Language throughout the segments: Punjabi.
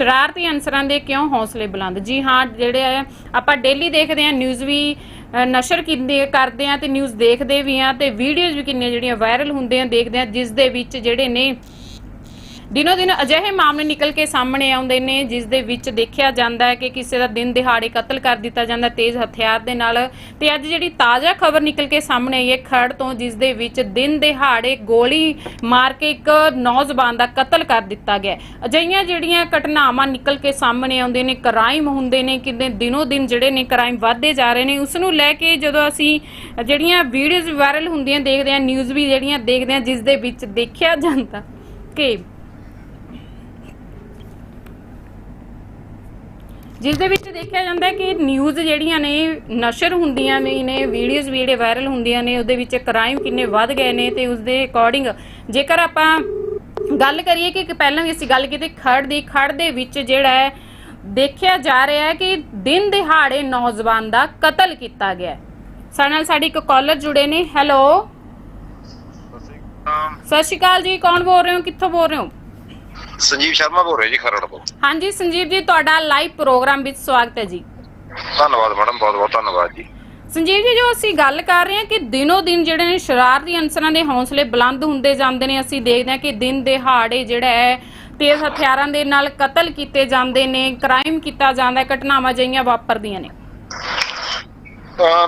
ਸ਼ਰਾਰਤੀ ਅਨਸਰਾਂ ਦੇ ਕਿਉਂ ਹੌਸਲੇ ਬੁਲੰਦ? ਜੀ ਹਾਂ, ਜਿਹੜੇ ਆ, ਆਪਾਂ ਡੇਲੀ ਦੇਖਦੇ ਆ ਨਿਊਜ਼ ਵੀ ਨਸ਼ਰ ਕਿੰਨੇ ਕਰਦੇ ਆ ਤੇ ਨਿਊਜ਼ ਦੇਖਦੇ ਵੀ ਆ ਤੇ ਵੀਡੀਓਜ਼ ਵੀ ਕਿੰਨੀਆਂ ਜਿਹੜੀਆਂ ਵਾਇਰਲ ਹੁੰਦੇ ਆ, ਦੇਖਦੇ ਆ ਜਿਸ ਦੇ ਵਿੱਚ ਜਿਹੜੇ ਨੇ ਦਿਨੋ ਦਿਨ ਅਜਿਹੇ ਮਾਮਲੇ ਨਿਕਲ ਕੇ ਸਾਹਮਣੇ ਆਉਂਦੇ ਨੇ, ਜਿਸ ਦੇ ਵਿੱਚ ਦੇਖਿਆ ਜਾਂਦਾ ਹੈ ਕਿ ਕਿਸੇ ਦਾ ਦਿਨ ਦਿਹਾੜੇ ਕਤਲ ਕਰ ਦਿੱਤਾ ਜਾਂਦਾ, ਤੇਜ਼ ਹਥਿਆਰ ਦੇ ਨਾਲ। ਤੇ ਅੱਜ ਜਿਹੜੀ ਤਾਜ਼ਾ ਖਬਰ ਨਿਕਲ ਕੇ ਸਾਹਮਣੇ ਆਈ ਹੈ, ਖਰੜ ਤੋਂ, ਜਿਸ ਦੇ ਵਿੱਚ ਦਿਨ ਦਿਹਾੜੇ ਗੋਲੀ ਮਾਰ ਕੇ ਇੱਕ ਨੌਜਵਾਨ ਦਾ ਕਤਲ ਕਰ ਦਿੱਤਾ ਗਿਆ ਅਜਿਹੀਆਂ ਜਿਹੜੀਆਂ ਘਟਨਾਵਾਂ ਨਿਕਲ ਕੇ ਸਾਹਮਣੇ ਆਉਂਦੇ ਨੇ, ਕ੍ਰਾਈਮ ਹੁੰਦੇ ਨੇ, ਕਿਤੇ ਦਿਨੋ ਦਿਨ ਜਿਹੜੇ ਨੇ ਕ੍ਰਾਈਮ ਵੱਧਦੇ ਜਾ ਰਹੇ ਨੇ, ਉਸ ਨੂੰ ਲੈ ਕੇ ਜਦੋਂ ਅਸੀਂ ਜਿਹੜੀਆਂ ਵੀਡੀਓਜ਼ ਵਾਇਰਲ ਹੁੰਦੀਆਂ ਦੇਖਦੇ ਹਾਂ, ਨਿਊਜ਼ ਵੀ ਜਿਹੜੀਆਂ ਦੇਖਦੇ ਹਾਂ, ਜਿਸ ਦੇ ਵਿੱਚ ਦੇਖਿਆ ਜਾਂਦਾ ਕਿ ਜਿਸ ਦੇ ਵਿੱਚ ਦੇਖਿਆ ਜਾਂਦਾ ਹੈ ਕਿ ਨਿਊਜ਼ ਜਿਹੜੀਆਂ ਨੇ ਨਸ਼ਰ ਹੁੰਦੀਆਂ ਨੇ ਨੇ ਵੀਡੀਓਜ਼ ਵੀ ਜਿਹੜੇ ਵਾਇਰਲ ਹੁੰਦੀਆਂ ਨੇ ਉਹਦੇ ਵਿੱਚ ਕ੍ਰਾਈਮ ਕਿੰਨੇ ਵੱਧ ਗਏ ਨੇ ਤੇ ਉਸ ਦੇ ਅਕੋਰਡਿੰਗ ਜੇਕਰ ਆਪਾਂ ਗੱਲ ਕਰੀਏ ਕਿ ਪਹਿਲਾਂ ਵੀ ਅਸੀਂ ਗੱਲ ਕੀਤੀ ਖੜ ਦੀ ਖੜ ਦੇ ਵਿੱਚ ਜਿਹੜਾ ਹੈ ਦੇਖਿਆ ਜਾ ਰਿਹਾ ਹੈ ਕਿ ਦਿਨ ਦਿਹਾੜੇ ਨੌਜਵਾਨ ਦਾ ਕਤਲ ਕੀਤਾ ਗਿਆ ਸਾਡੇ ਨਾਲ ਸਾਡੀ ਇੱਕ ਕਾਲਰ ਜੁੜੇ ਨੇ ਹੈਲੋ। ਸਤਿ ਸ਼੍ਰੀ ਅਕਾਲ ਜੀ ਕੌਣ ਬੋਲ ਰਹੇ ਹੋ ਕਿੱਥੋਂ ਬੋਲ ਰਹੇ ਹੋ? ਸੰਜੀਵ ਸ਼ਰਮਾ ਬੋਲ ਰਿਹਾ ਜੀ ਖਰੜ ਤੋਂ। ਹਾਂਜੀ ਸੰਜੀਵ ਜੀ ਤੁਹਾਡਾ ਲਾਈਵ ਪ੍ਰੋਗਰਾਮ ਵਿੱਚ ਸਵਾਗਤ ਹੈ ਜੀ। ਧੰਨਵਾਦ ਮੈਡਮ ਬਹੁਤ ਬਹੁਤ ਧੰਨਵਾਦ ਜੀ। ਸੰਜੀਵ ਜੀ ਜੋ ਅਸੀਂ ਗੱਲ ਕਰ ਰਹੇ ਹਾਂ ਕਿ ਦਿਨੋ ਦਿਨ ਜਿਹੜੇ ਨੇ ਸ਼ਰਾਰਤੀ ਅਨਸਰਾਂ ਦੇ ਹੌਸਲੇ ਬੁਲੰਦ ਹੁੰਦੇ ਜਾਂਦੇ ਨੇ ਅਸੀਂ ਦੇਖਦੇ ਹਾਂ ਕਿ ਦਿਨ ਦਿਹਾੜੇ ਜਿਹੜਾ ਹੈ ਤੇਜ਼ ਹਥਿਆਰਾਂ ਦੇ ਨਾਲ ਕਤਲ ਕੀਤੇ ਜਾਂਦੇ ਨੇ ਕ੍ਰਾਈਮ ਕੀਤਾ ਜਾਂਦਾ ਹੈ ਘਟਨਾਵਾਂ ਜਿਹੀਆਂ ਵਾਪਰਦੀਆਂ ਨੇ।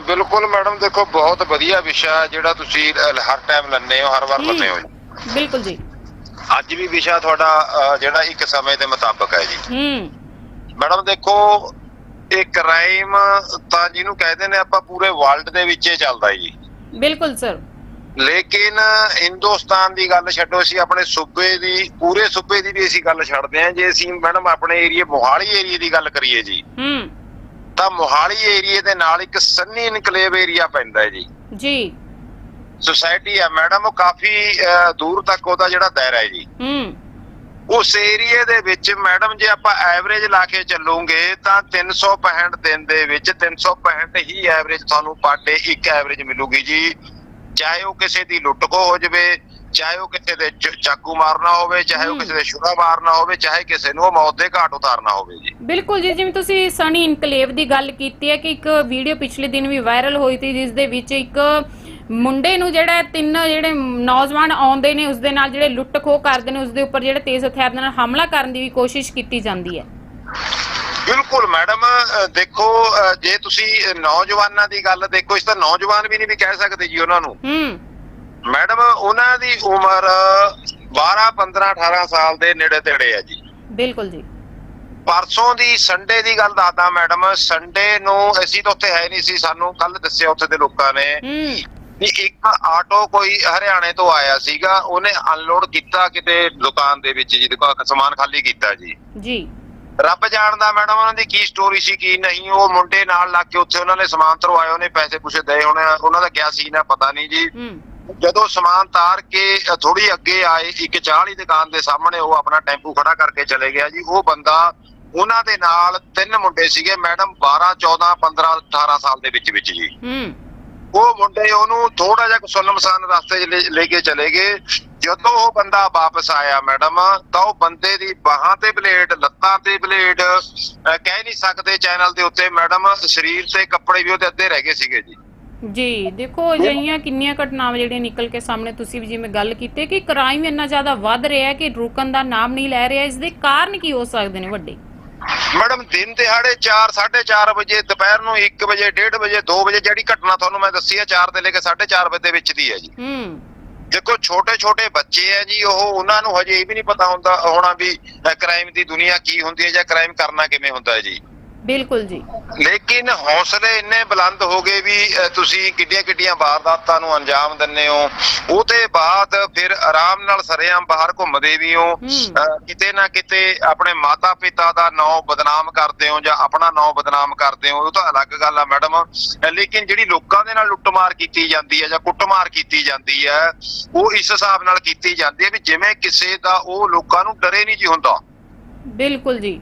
ਬਿਲਕੁਲ ਮੈਡਮ ਦੇਖੋ ਬਹੁਤ ਵਧੀਆ ਵਿਸ਼ਾ ਜਿਹੜਾ ਤੁਸੀਂ ਹਰ ਟਾਈਮ ਲੰਨੇ ਹੋ ਹਰ ਵਾਰ ਲੰਨੇ ਹੋ ਬਿਲਕੁਲ ਜੀ। ਅੱਜ ਵੀ ਵਿਸ਼ਾ ਤੁਹਾਡਾ ਜਿਹੜਾ ਇੱਕ ਸਮੇਂ ਦੇ ਮੁਤਾਬਕ ਹੈ ਜੀ। ਹੂੰ। ਮੈਡਮ ਦੇਖੋ ਇਹ ਕ੍ਰਾਈਮ ਤਾਂ ਜਿਹਨੂੰ ਕਹਿੰਦੇ ਨੇ ਆਪਾਂ ਪੂਰੇ ਵਰਲਡ ਦੇ ਵਿੱਚ ਹੀ ਚੱਲਦਾ ਜੀ। ਬਿਲਕੁਲ ਸਰ ਲੇਕਿਨ ਹਿੰਦੁਸਤਾਨ ਦੀ ਗੱਲ ਛੱਡੋ ਅਸੀਂ ਆਪਣੇ ਸੂਬੇ ਦੀ ਪੂਰੇ ਸੂਬੇ ਦੀ ਵੀ ਅਸੀਂ ਗੱਲ ਛੱਡਦੇ ਹਾਂ। ਜੇ ਅਸੀਂ ਮੈਡਮ ਆਪਣੇ ਏਰੀਏ ਮੋਹਾਲੀ ਏਰੀਏ ਦੀ ਗੱਲ ਕਰੀਏ ਜੀ ਹੂੰ। ਤਾਂ ਮੋਹਾਲੀ ਏਰੀਏ ਦੇ ਨਾਲ ਇੱਕ ਸੰਨੀ ਇਨਕਲੇਵ ਏਰੀਆ ਪੈਂਦਾ ਹੈ ਜੀ। ਜੀ। ਸੁਸਾਇਟੀ ਹੈ ਮੈਡਮ ਉਹ ਕਾਫੀ ਦੂਰ ਤੱਕ ਉਹਦਾ ਜਿਹੜਾ ਦਾਇਰਾ ਹੈ ਜੀ। ਹੂੰ। ਉਸ ਏਰੀਏ ਦੇ ਵਿੱਚ ਮੈਡਮ ਜੇ ਆਪਾਂ ਐਵਰੇਜ ਲਾ ਕੇ ਚੱਲੋਗੇ ਤਾਂ 365 ਦਿਨ ਦੇ ਵਿੱਚ 365 ਹੀ ਐਵਰੇਜ ਤੁਹਾਨੂੰ ਪਰ ਡੇ ਇੱਕ ਐਵਰੇਜ ਮਿਲੂਗੀ ਜੀ। ਚਾਹੇ ਉਹ ਕਿਸੇ ਦੀ ਲੁੱਟ ਖੋ ਹੋ ਜਾਵੇ ਚਾਹੇ ਉਹ ਕਿਸੇ ਦੇ ਚਾਕੂ ਮਾਰਨਾ ਹੋਵੇ ਚਾਹੇ ਉਹ। ਕਿਸੇ ਦੇ ਛੁਰਾ ਮਾਰਨਾ ਹੋਵੇ ਚਾਹੇ ਕਿਸੇ ਨੂੰ ਮੌਤ ਦੇ ਘਾਟ ਉਤਾਰਨਾ ਹੋਵੇ ਜੀ। ਬਿਲਕੁਲ ਜੀ ਜਿਵੇਂ ਤੁਸੀਂ ਸਨੀ ਇਨਕਲੇਵ ਦੀ ਗੱਲ ਕੀਤੀ ਹੈ ਕਿ ਇੱਕ ਵੀਡੀਓ ਪਿਛਲੇ ਦਿਨ ਵੀ ਵਾਇਰਲ ਹੋਈ ਸੀ ਜਿਸ ਦੇ ਵਿੱਚ ਇੱਕ ਮੁੰਡੇ ਨੂੰ ਜਿਹੜਾ ਤਿੰਨ ਜਿਹੜੇ ਨੌਜਵਾਨ ਆਉਂਦੇ ਨੇ ਉਸ ਦੇ ਨਾਲ ਜਿਹੜੇ ਲੁੱਟ ਖੋਹ ਕਰਦੇ ਨੇ ਉਸ ਦੇ ਉੱਪਰ ਜਿਹੜੇ ਤੇਜ਼ ਹਥਿਆਰ ਦੇ ਨਾਲ ਹਮਲਾ ਕਰਨ ਦੀ ਵੀ ਕੋਸ਼ਿਸ਼ ਕੀਤੀ ਜਾਂਦੀ ਹੈ। ਬਿਲਕੁਲ ਮੈਡਮ ਦੇਖੋ ਜੇ ਤੁਸੀਂ ਨੌਜਵਾਨਾਂ ਦੀ ਗੱਲ ਦੇਖੋ ਇਸ ਤਾਂ ਨੌਜਵਾਨ ਵੀ ਨਹੀਂ ਵੀ ਕਹਿ ਸਕਦੇ ਜੀ ਉਹਨਾਂ ਨੂੰ। ਹੂੰ। ਮੈਡਮ ਉਹਨਾਂ ਦੀ ਉਮਰ 12 15 18 ਸਾਲ ਦੇ ਨੇੜੇ ਤੇੜੇ ਹੈ ਜੀ। ਬਿਲਕੁਲ ਜੀ। ਪਰਸੋਂ ਦੀ ਸੰਡੇ ਦੀ ਗੱਲ ਦੱਸਦਾ ਮੈਡਮ ਸੰਡੇ ਨੂੰ ਅਸੀਂ ਤਾਂ ਉੱਥੇ ਹੈ ਨਹੀਂ ਸੀ ਸਾਨੂੰ ਕੱਲ ਦੱਸਿਆ ਉੱਥੇ ਦੇ ਲੋਕਾਂ ਨੇ। ਵੀ ਇੱਕ ਆਟੋ ਕੋਈ ਹਰਿਆਣੇ ਤੋਂ ਆਇਆ ਸੀਗਾ ਉਹਨੇ ਅਨਲੋਡ ਕੀਤਾ ਕਿਤੇ ਦੁਕਾਨ ਦੇ ਵਿੱਚ ਜੀ ਦੁਕਾਨ ਸਮਾਨ ਖਾਲੀ ਕੀਤਾ ਜੀ। ਜੀ। ਰੱਬ ਜਾਣਦਾ ਮੈਡਮ ਉਹਨਾਂ ਦੀ ਕੀ ਸਟੋਰੀ ਸੀ ਕੀ ਨਹੀਂ ਉਹ ਮੁੰਡੇ ਨਾਲ ਲੱਗ ਕੇ ਉੱਥੇ ਉਹਨਾਂ ਨੇ ਸਮਾਨ ਤਰਵਾਏ ਉਹਨੇ ਪੈਸੇ ਪੁੱਛੇ ਦੇ ਹੋਣੇ ਉਹਨਾਂ ਦਾ ਕਿਆ ਸੀਨ ਹੈ ਪਤਾ ਨਹੀਂ ਜੀ। ਜਦੋਂ ਸਮਾਨ ਤਾਰ ਕੇ ਥੋੜੀ ਅੱਗੇ ਆਏ ਇੱਕ ਚਾਹ ਵਾਲੀ ਦੁਕਾਨ ਦੇ ਸਾਹਮਣੇ ਉਹ ਆਪਣਾ ਟੈਂਪੂ ਖੜਾ ਕਰਕੇ ਚਲੇ ਗਿਆ ਜੀ। ਉਹ ਬੰਦਾ ਉਹਨਾਂ ਦੇ ਨਾਲ ਤਿੰਨ ਮੁੰਡੇ ਸੀਗੇ ਮੈਡਮ 12 14 15 18 ਸਾਲ ਦੇ ਵਿੱਚ ਵਿੱਚ ਜੀ। ਹੂੰ। ਉਹ ਮੁੰਡੇ ਉਹਨੂੰ ਥੋੜਾ ਜਿਹਾ ਸੁਨਮਸਾਨ ਰਸਤੇ 'ਚ ਲੈ- ਕੇ ਚਲੇ ਗਏ। ਜਦੋਂ ਉਹ ਬੰਦਾ ਵਾਪਸ ਆਇਆ ਮੈਡਮ, ਤਾਂ ਉਹ ਬੰਦੇ ਦੀ ਬਾਹਾਂ ਤੇ ਬਲੇਡ, ਲੱਤਾਂ ਤੇ ਬਲੇਡ ਕਹਿ ਨਹੀਂ ਸਕਦੇ ਚੈਨਲ ਦੇ ਉੱਤੇ ਮੈਡਮ, ਸਰੀਰ ਤੇ ਕੱਪੜੇ ਵੀ ਉਹਦੇ ਅੱਧੇ ਰਹਿ ਗਏ ਸੀਗੇ ਜੀ। ਜੀ, ਦੇਖੋ ਅਜਿਹੀਆਂ ਕਿੰਨੀਆਂ ਘਟਨਾਵਾਂ ਜਿਹੜੀਆਂ ਨਿਕਲ ਕੇ ਸਾਹਮਣੇ ਤੁਸੀਂ ਵੀ ਜਿਵੇਂ ਗੱਲ ਕੀਤੀ ਕਿ ਕ੍ਰਾਈਮ ਇੰਨਾ ਜ਼ਿਆਦਾ ਵੱਧ ਰਿਹਾ ਕਿ ਰੁਕਣ ਦਾ ਨਾਮ ਨਹੀਂ ਲੈ ਰਿਹਾ, ਇਸ ਦੇ ਕਾਰਨ ਕੀ ਹੋ ਸਕਦੇ ਨੇ ਵੱਡੇ? ਮੈਡਮ ਦਿਨ ਦਿਹਾੜੇ 4 4:30 ਵਜੇ ਦੁਪਹਿਰ ਨੂੰ 1 ਵਜੇ 1:30 ਵਜੇ 2 ਵਜੇ ਜਿਹੜੀ ਘਟਨਾ ਤੁਹਾਨੂੰ ਮੈਂ ਦੱਸੀ ਹੈ 4 ਤੋਂ ਲੈ ਕੇ 4:30 ਵਜੇ ਦੇ ਵਿੱਚ ਦੀ ਹੈ ਜੀ। ਹੂੰ। ਦੇਖੋ ਛੋਟੇ ਛੋਟੇ ਬੱਚੇ ਹੈ ਜੀ ਉਹ ਉਹਨਾਂ ਨੂੰ ਹਜੇ ਇਹ ਵੀ ਨਹੀਂ ਪਤਾ ਹੁੰਦਾ ਹੋਣਾ ਵੀ ਕ੍ਰਾਈਮ ਦੀ ਦੁਨੀਆ ਕੀ ਹੁੰਦੀ ਹੈ ਜਾਂ ਕ੍ਰਾਈਮ ਕਰਨਾ ਕਿਵੇਂ ਹੁੰਦਾ ਹੈ ਜੀ। ਬਿਲਕੁਲ ਜੀ। ਲੇਕਿਨ ਹੌਸਲੇ ਇੰਨੇ ਬੁਲੰਦ ਹੋ ਗਏ ਵੀ ਤੁਸੀਂ ਕਿੱਡੀਆਂ ਕਿੱਡੀਆਂ ਵਾਰਦਾਤਾਂ ਨੂੰ ਅੰਜਾਮ ਦਿੰਨੇ ਹੋ। ਉਹਦੇ ਬਾਅਦ ਫਿਰ ਆਰਾਮ ਨਾਲ ਸਰੇਆਮ ਬਾਹਰ ਘੁੰਮਦੇ ਵੀ ਹੋ। ਕਿਤੇ ਨਾ ਕਿਤੇ ਆਪਣੇ ਮਾਤਾ ਪਿਤਾ ਦਾ ਨਾਂ ਬਦਨਾਮ ਕਰਦੇ ਹੋ ਜਾਂ ਆਪਣਾ ਨਾਂ ਬਦਨਾਮ ਕਰਦੇ ਹੋ ਉਹ ਤਾਂ ਅਲੱਗ ਗੱਲ ਆ ਮੈਡਮ। ਲੇਕਿਨ ਜਿਹੜੀ ਲੋਕਾਂ ਦੇ ਨਾਲ ਲੁੱਟਮਾਰ ਕੀਤੀ ਜਾਂਦੀ ਹੈ ਜਾਂ ਕੁੱਟਮਾਰ ਕੀਤੀ ਜਾਂਦੀ ਹੈ ਉਹ ਇਸ ਹਿਸਾਬ ਨਾਲ ਕੀਤੀ ਜਾਂਦੀ ਹੈ ਵੀ ਜਿਵੇਂ ਕਿਸੇ ਦਾ ਉਹ ਲੋਕਾਂ ਨੂੰ ਡਰੇ ਨਹੀਂ ਜੀ ਹੁੰਦਾ। ਬਿਲਕੁਲ ਜੀ।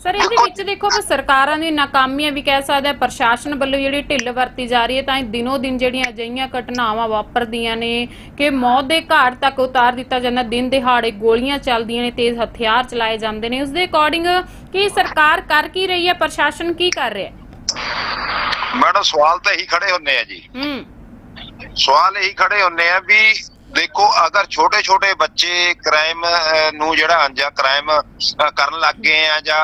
ਸਰ ਇਹਦੇ ਵਿੱਚ ਦੇਖੋ ਆਪਾਂ ਸਰਕਾਰਾਂ ਦੀ ਨਾਕਾਮੀਆਂ ਵੀ ਕਹਿ ਸਕਦੇ ਆ ਪ੍ਰਸ਼ਾਸਨ ਵੱਲੋਂ ਜਿਹੜੀ ਢਿੱਲ ਵਰਤੀ ਜਾ ਰਹੀ ਹੈ ਤਾਂ ਇਹ ਦਿਨੋ ਦਿਨ ਜਿਹੜੀਆਂ ਅਜਿਹੀਆਂ ਘਟਨਾਵਾਂ ਵਾਪਰਦੀਆਂ ਨੇ ਕਿ ਮੌਤ ਦੇ ਘਾਟ ਤੱਕ ਉਤਾਰ ਦਿੱਤਾ ਜਾਂਦਾ ਦਿਨ ਦਿਹਾੜੇ ਗੋਲੀਆਂ ਚੱਲਦੀਆਂ ਨੇ ਤੇਜ਼ ਹਥਿਆਰ ਚਲਾਏ ਜਾਂਦੇ ਨੇ। ਉਸ ਦੇ ਅਕੋਰਡਿੰਗ ਕੀ ਸਰਕਾਰ ਕਰ ਕੀ ਰਹੀ ਹੈ ਪ੍ਰਸ਼ਾਸਨ ਕੀ ਕਰ ਰਿਹਾ ਹੈ? ਮੈਡਮ ਸਵਾਲ ਤਾਂ ਇਹੀ ਖੜੇ ਹੁੰਨੇ ਆ ਜੀ। ਹੂੰ। ਸਵਾਲ ਇਹੀ ਖੜੇ ਹੁੰਨੇ ਆ ਵੀ ਦੇਖੋ ਅਗਰ ਛੋਟੇ ਛੋਟੇ ਬੱਚੇ ਕ੍ਰਾਈਮ ਨੂੰ ਜਿਹੜਾ ਅੰਜਾਮ ਕ੍ਰਾਈਮ ਕਰਨ ਲੱਗ ਗਏ ਆ ਜਾਂ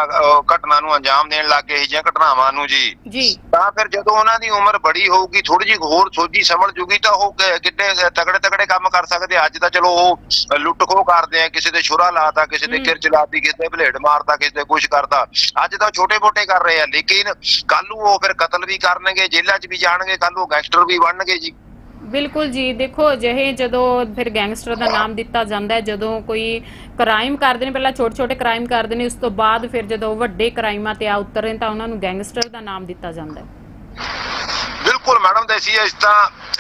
ਘਟਨਾ ਨੂੰ ਅੰਜਾਮ ਦੇਣ ਲੱਗ ਗਏ ਜਾਂ ਘਟਨਾਵਾਂ ਨੂੰ ਜੀ ਜੀ ਤਾਂ ਫਿਰ ਜਦੋਂ ਉਹਨਾਂ ਦੀ ਉਮਰ ਬੜੀ ਹੋਊਗੀ ਥੋੜੀ ਜਿਹੀ ਹੋਰ ਸੋਝੀ ਸਮਝ ਜੂਗੀ ਤਾਂ ਉਹ ਕਿੱਡੇ ਤਗੜੇ ਤਗੜੇ ਕੰਮ ਕਰ ਸਕਦੇ। ਅੱਜ ਤਾਂ ਚਲੋ ਉਹ ਲੁੱਟ ਖੋਹ ਕਰਦੇ ਆ ਕਿਸੇ ਦੇ ਛੁਰਾ ਲਾਤਾ ਕਿਸੇ ਦੇ। ਕਿਰਚ ਲਾਤੀ ਕਿਸੇ ਦੇ ਬਲੇਡ ਮਾਰਦਾ ਕਿਸੇ ਦੇ ਕੁਝ ਕਰਦਾ ਅੱਜ ਤਾਂ ਛੋਟੇ ਮੋਟੇ ਕਰ ਰਹੇ ਆ ਲੇਕਿਨ ਕੱਲ ਨੂੰ ਉਹ ਫਿਰ ਕਤਲ ਵੀ ਕਰਨਗੇ ਜੇਲ੍ਹਾਂ 'ਚ ਵੀ ਜਾਣਗੇ ਕੱਲ ਨੂੰ ਗੈਂਗਸਟਰ ਵੀ ਬਣਨਗੇ ਜੀ ਬਿਲਕੁਲ ਜੀ ਦੇਖੋ ਅਜਿਹੇ ਜਦੋਂ ਫਿਰ ਗੈਂਗਸਟਰ ਦਾ ਨਾਮ ਦਿੱਤਾ ਜਾਂਦਾ ਹੈ ਜਦੋਂ ਕੋਈ ਕ੍ਰਾਈਮ ਕਰਦੇ ਨੇ ਪਹਿਲਾਂ ਛੋਟੇ ਛੋਟੇ ਕ੍ਰਾਈਮ ਕਰਦੇ ਨੇ ਉਸ ਤੋਂ ਬਾਅਦ ਫਿਰ ਜਦੋਂ ਵੱਡੇ ਕ੍ਰਾਈਮਾਂ ਤੇ ਆ ਉਤਰਦੇ ਨੇ ਤਾਂ ਉਹਨਾਂ ਨੂੰ ਗੈਂਗਸਟਰ ਦਾ ਨਾਮ ਦਿੱਤਾ ਜਾਂਦਾ ਹੈ। ਬਿਲਕੁਲ ਮੈਡਮ ਦੇ ਸੀ ਇਸ ਤਾਂ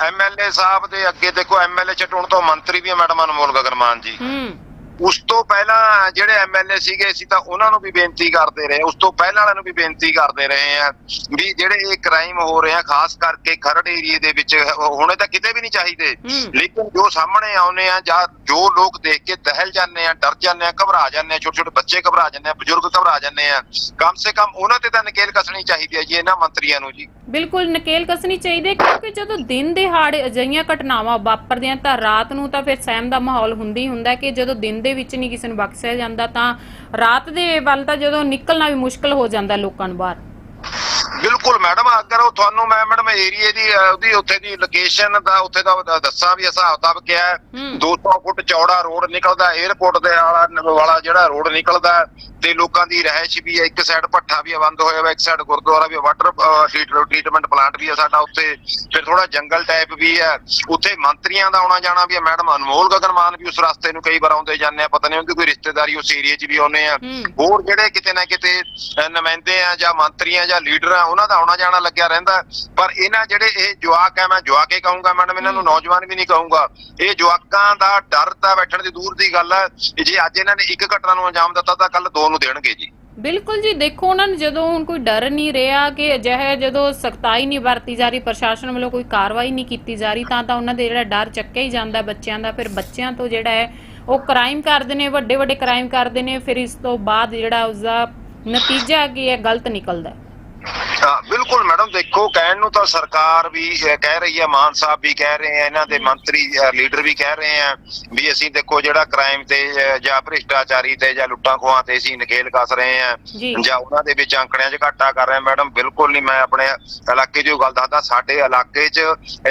ਐਮਐਲਏ ਸਾਹਿਬ ਦੇ ਅੱਗੇ ਦੇਖੋ ਐਮਐਲਏ ਚਟੂਣ ਤੋਂ ਮੰਤਰੀ ਵੀ ਮੈਡਮ ਅਨਮੋਲ ਗਗਨਮਾਨ ਜੀ। ਹੂੰ। ਉਸ ਤੋਂ ਪਹਿਲਾਂ ਜਿਹੜੇ ਐਮਐਲਏ ਸੀਗੇ ਅਸੀਂ ਤਾਂ ਉਹਨਾਂ ਨੂੰ ਵੀ ਬੇਨਤੀ ਕਰਦੇ ਰਹੇ ਉਸ ਤੋਂ ਪਹਿਲਾਂ ਵਾਲਿਆਂ ਨੂੰ ਵੀ ਬੇਨਤੀ ਕਰਦੇ ਰਹੇ ਆ ਵੀ ਜਿਹੜੇ ਇਹ ਕ੍ਰਾਈਮ ਹੋ ਰਹੇ ਆ ਖਾਸ ਕਰਕੇ ਖਰੜ ਏਰੀਏ ਦੇ ਵਿੱਚ ਹੋਣੇ ਤਾਂ ਕਿਤੇ ਵੀ ਨਹੀਂ ਚਾਹੀਦੇ। ਲੇਕਿਨ ਜੋ ਸਾਹਮਣੇ ਆਉਨੇ ਆ ਜਾਂ ਜੋ ਲੋਕ ਦੇਖ ਕੇ ਦਹਿਲ ਜਾਂਦੇ ਆ ਡਰ ਜਾਂਦੇ ਆ ਘਬਰਾ ਜਾਂਦੇ ਆ ਛੋਟੇ ਛੋਟੇ ਬੱਚੇ ਘਬਰਾ ਜਾਂਦੇ ਆ ਬਜ਼ੁਰਗ ਘਬਰਾ ਜਾਂਦੇ ਆ ਕਮ ਸੇ ਕਮ ਉਹਨਾਂ ਤੇ ਤਾਂ ਨਕੇਲ ਕੱਸਣੀ ਚਾਹੀਦੀ ਹੈ ਜੀ ਇਹਨਾਂ ਮੰਤਰੀਆਂ ਨੂੰ ਜੀ। ਬਿਲਕੁਲ ਨਕੇਲ ਕੱਸਣੀ ਚਾਹੀਦੀ ਹੈ ਕਿਉਂਕਿ ਜਦੋਂ ਦਿਨ ਦਿਹਾੜੇ ਅਜਿਹੀਆਂ ਘਟਨਾਵਾਂ ਵਾਪਰਦੀਆਂ ਤਾਂ ਰਾਤ ਨੂੰ ਤਾਂ ਫਿਰ ਸਹਿਮ ਦਾ ਮਾਹੌਲ ਹੁੰਦਾ ਹੁੰਦਾ ਕਿ ਜਦੋਂ ਦਿਨ ਦੇ ਵਿੱਚ ਨਹੀਂ ਕਿਸੇ ਨੂੰ ਬਖਸ਼ਿਆ ਜਾਂਦਾ, ਤਾਂ ਰਾਤ ਦੇ ਵੱਲ ਤਾਂ ਜਦੋਂ ਨਿਕਲਣਾ ਵੀ ਮੁਸ਼ਕਲ ਹੋ ਜਾਂਦਾ ਲੋਕਾਂ ਨੂੰ ਬਾਹਰ। ਬਿਲਕੁਲ ਮੈਡਮ ਅਗਰ ਉਹ ਤੁਹਾਨੂੰ ਮੈਂ ਮੈਡਮ ਏਰੀਏ ਦੀ ਉਹਦੀ ਉੱਥੇ ਦੀ ਲੋਕੇਸ਼ਨ ਦਾ ਉੱਥੇ ਦਾ ਦੱਸਾਂ ਵੀ ਹਿਸਾਬ ਦਾ ਕਿਹਾ 200 ਫੁੱਟ ਚੌੜਾ ਰੋਡ ਨਿਕਲਦਾ 에ਅਰਪੋਰਟ ਦੇ ਵਾਲਾ ਵਾਲਾ ਜਿਹੜਾ ਰੋਡ ਨਿਕਲਦਾ ਤੇ ਲੋਕਾਂ ਦੀ ਰਹਿائش ਵੀ ਹੈ। ਇੱਕ ਸਾਈਡ ਭੱਠਾ ਵੀ ਬੰਦ ਹੋਇਆ ਹੋਇਆ ਇੱਕ ਸਾਈਡ ਗੁਰਦੁਆਰਾ ਵੀ ਵਾਟਰ ਟ੍ਰੀਟਮੈਂਟ ਪਲਾਂਟ ਵੀ ਹੈ ਸਾਡਾ ਉੱਥੇ। ਫਿਰ ਥੋੜਾ ਜੰਗਲ ਟਾਈਪ ਵੀ ਹੈ। ਉੱਥੇ ਮੰਤਰੀਆਂ ਦਾ ਆਉਣਾ ਜਾਣਾ ਵੀ ਮੈਡਮ ਅਨਮੋਲ ਗਗਨਮਾਨ ਵੀ ਉਸ ਰਸਤੇ ਨੂੰ ਕਈ ਵਾਰ ਆਉਂਦੇ ਜਾਂਦੇ ਆ ਪਤਾ ਨਹੀਂ ਉਹਦੀ ਕੋਈ ਰਿਸ਼ਤੇਦਾਰੀ ਉਸ ਏਰੀਆ 'ਚ ਵੀ ਆਉਂਦੇ ਆ। ਹੋਰ ਜਿਹੜੇ ਕਿਤੇ ਨਾ ਕਿਤੇ ਨੁਮਾਇੰਦੇ ਆ ਜਾਂ ਮੰਤਰੀਆਂ ਜਾਂ ਲੀਡਰਾਂ ਉਹਨਾਂ ਦਾ ਆਉਣਾ ਜਾਣਾ ਲੱਗਿਆ ਰਹਿੰਦਾ ਪਰ ਇਹਨਾਂ ਜਿਹੜੇ ਇਹ ਜਵਾਕ ਆ ਮੈਂ ਜਵਾਕੇ ਕਹੂੰਗਾ ਮੈਡਮ ਇਹਨਾਂ ਨੂੰ। ਨੌਜਵਾਨ ਵੀ ਨਹੀਂ ਕਹੂੰਗਾ। ਇਹ ਜਵਾਕਾਂ ਦਾ ਡਰ ਤਾਂ ਬੈਠਣ ਦੀ ਦੂਰ ਦੀ ਗੱਲ ਹੈ। ਜੇ ਅੱਜ ਇਹਨਾਂ ਨੇ ਇੱਕ ਘਟਨਾ ਨੂੰ ਅੰਜਾਮ ਦਿੱਤਾ ਤਾਂ ਕੱਲ ਦੋ ਨੂੰ ਦੇਣਗੇ ਜੀ। ਬਿਲਕੁਲ ਜੀ ਦੇਖੋ ਉਹਨਾਂ ਨੂੰ ਜਦੋਂ ਹੁਣ ਕੋਈ ਡਰ ਨਹੀਂ ਰਿਹਾ ਕਿ ਅਜਿਹੇ ਜਦੋਂ ਸਖਤਾਈ ਨਹੀਂ ਵਰਤੀ ਜਾ ਰਹੀ ਪ੍ਰਸ਼ਾਸਨ ਵੱਲੋਂ ਕੋਈ ਕਾਰਵਾਈ ਨਹੀਂ ਕੀਤੀ ਜਾ ਰਹੀ ਤਾਂ ਤਾਂ ਉਹਨਾਂ ਦੇ ਜਿਹੜਾ ਡਰ ਚੱਕਿਆ ਹੀ ਜਾਂਦਾ ਬੱਚਿਆਂ ਦਾ। ਫਿਰ ਬੱਚਿਆਂ ਤੋਂ ਜਿਹੜਾ ਹੈ ਉਹ ਕ੍ਰਾਈਮ ਕਰਦੇ ਨੇ ਵੱਡੇ ਵੱਡੇ ਕ੍ਰਾਈਮ ਕਰਦੇ ਨੇ। ਫਿਰ ਇਸ ਤੋਂ ਬਾਅਦ ਜਿਹੜਾ ਉਸਦਾ ਨਤੀਜਾ ਕੀ ਹੈ ਗਲਤ ਨਿਕਲਦਾ ਹਾਂ। ਬਿਲਕੁਲ ਮੈਡਮ ਦੇਖੋ ਕਹਿਣ ਨੂੰ ਤਾਂ ਸਰਕਾਰ ਵੀ ਕਹਿ ਰਹੀ ਹੈ ਮਾਨ ਸਾਹਿਬ ਵੀ ਕਹਿ ਰਹੇ ਆ ਇਹਨਾਂ ਦੇ ਮੰਤਰੀ ਲੀਡਰ ਵੀ ਕਹਿ ਰਹੇ ਆ ਵੀ ਅਸੀਂ ਦੇਖੋ ਜਿਹੜਾ ਕ੍ਰਾਈਮ ਤੇ ਜਾਂ ਭ੍ਰਿਸ਼ਟਾਚਾਰੀ ਤੇ ਜਾਂ ਲੁੱਟਾਂ ਖੋਹਾਂ ਤੇ ਅਸੀਂ ਨਕੇਲ ਕੱਸ ਰਹੇ ਆ ਜੀ। ਉਹਨਾਂ ਦੇ ਵਿੱਚ ਅੰਕੜਿਆਂ 'ਚ ਘਾਟਾ ਕਰ ਰਹੇ ਆ ਮੈਡਮ ਬਿਲਕੁਲ ਨਹੀਂ ਮੈਂ ਆਪਣੇ ਇਲਾਕੇ 'ਚ ਉਹ ਗੱਲ ਦੱਸਦਾ ਸਾਡੇ ਇਲਾਕੇ 'ਚ